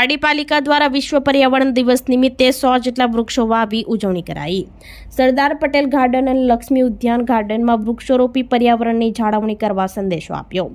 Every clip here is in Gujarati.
પારડી પાલિકા દ્વારા વિશ્વ પર્યાવરણ દિવસ નિમિત્તે સો જેટલા વૃક્ષો વાવી ઉજવણી કરાઈ. સરદાર પટેલ ગાર્ડન અને લક્ષ્મી ઉદ્યાન ગાર્ડનમાં વૃક્ષો રોપી પર્યાવરણની જાળવણી કરવા સંદેશો આપ્યો.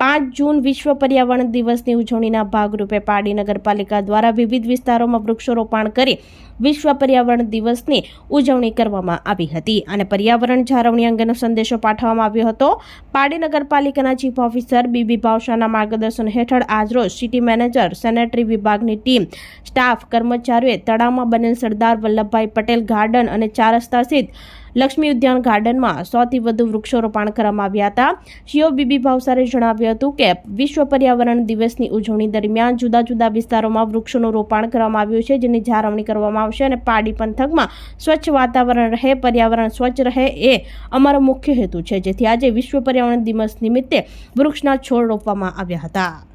પાંચ જૂન વિશ્વ પર્યાવરણ દિવસની ઉજવણીના ભાગરૂપે પારડી નગરપાલિકા દ્વારા વિવિધ વિસ્તારોમાં વૃક્ષોરોપણ કરી વિશ્વ પર્યાવરણ દિવસની ઉજવણી કરવામાં આવી હતી. અને પર્યાવરણ જાળવણી અંગેનો સંદેશો પાઠવવામાં આવ્યો હતો. પારડી નગરપાલિકાના ચીફ ઓફિસર બીબી ભાવશાના માર્ગદર્શન હેઠળ આજરોજ સિટી મેનેજર, સેનેટરી વિભાગની ટીમ, સ્ટાફ, કર્મચારીઓએ તળાવમાં બનેલ સરદાર વલ્લભભાઈ પટેલ ગાર્ડન અને ચાર રસ્તા સ્થિત લક્ષ્મી ઉદ્યાન ગાર્ડનમાં સોથી વધુ વૃક્ષોરોપણ કરવામાં આવ્યા હતા. શિયો બીબી ભાવસારે જણાવ્યું હતું કે, વિશ્વ પર્યાવરણ દિવસની ઉજવણી દરમિયાન જુદા જુદા વિસ્તારોમાં વૃક્ષોનું રોપાણ કરવામાં આવ્યું છે, જેની જાળવણી કરવામાં આવશે અને પાડી પંથકમાં સ્વચ્છ વાતાવરણ રહે, પર્યાવરણ સ્વચ્છ રહે એ અમારો મુખ્ય હેતુ છે. જેથી આજે વિશ્વ પર્યાવરણ દિવસ નિમિત્તે વૃક્ષના છોડ રોપવામાં આવ્યા હતા.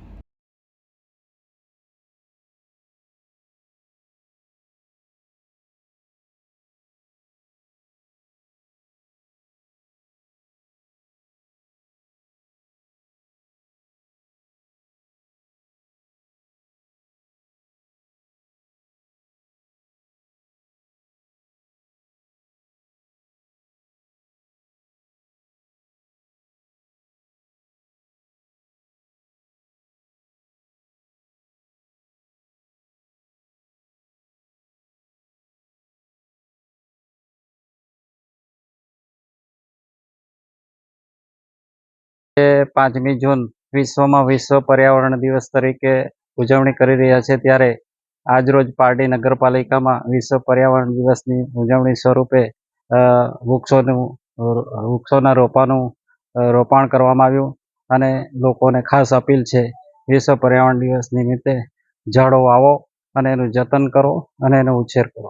પાંચમી જૂન વિશ્વમાં વિશ્વ પર્યાવરણ દિવસ તરીકે ઉજવણી કરી રહ્યા છે, ત્યારે આજરોજ પારડી નગરપાલિકામાં વિશ્વ પર્યાવરણ દિવસની ઉજવણી સ્વરૂપે વૃક્ષોનું, વૃક્ષોના રોપાનું રોપાણ કરવામાં આવ્યું અને લોકોને ખાસ અપીલ છે, વિશ્વ પર્યાવરણ દિવસ નિમિત્તે ઝાડો વાવો અને એનું જતન કરો અને એનો ઉછેર કરો.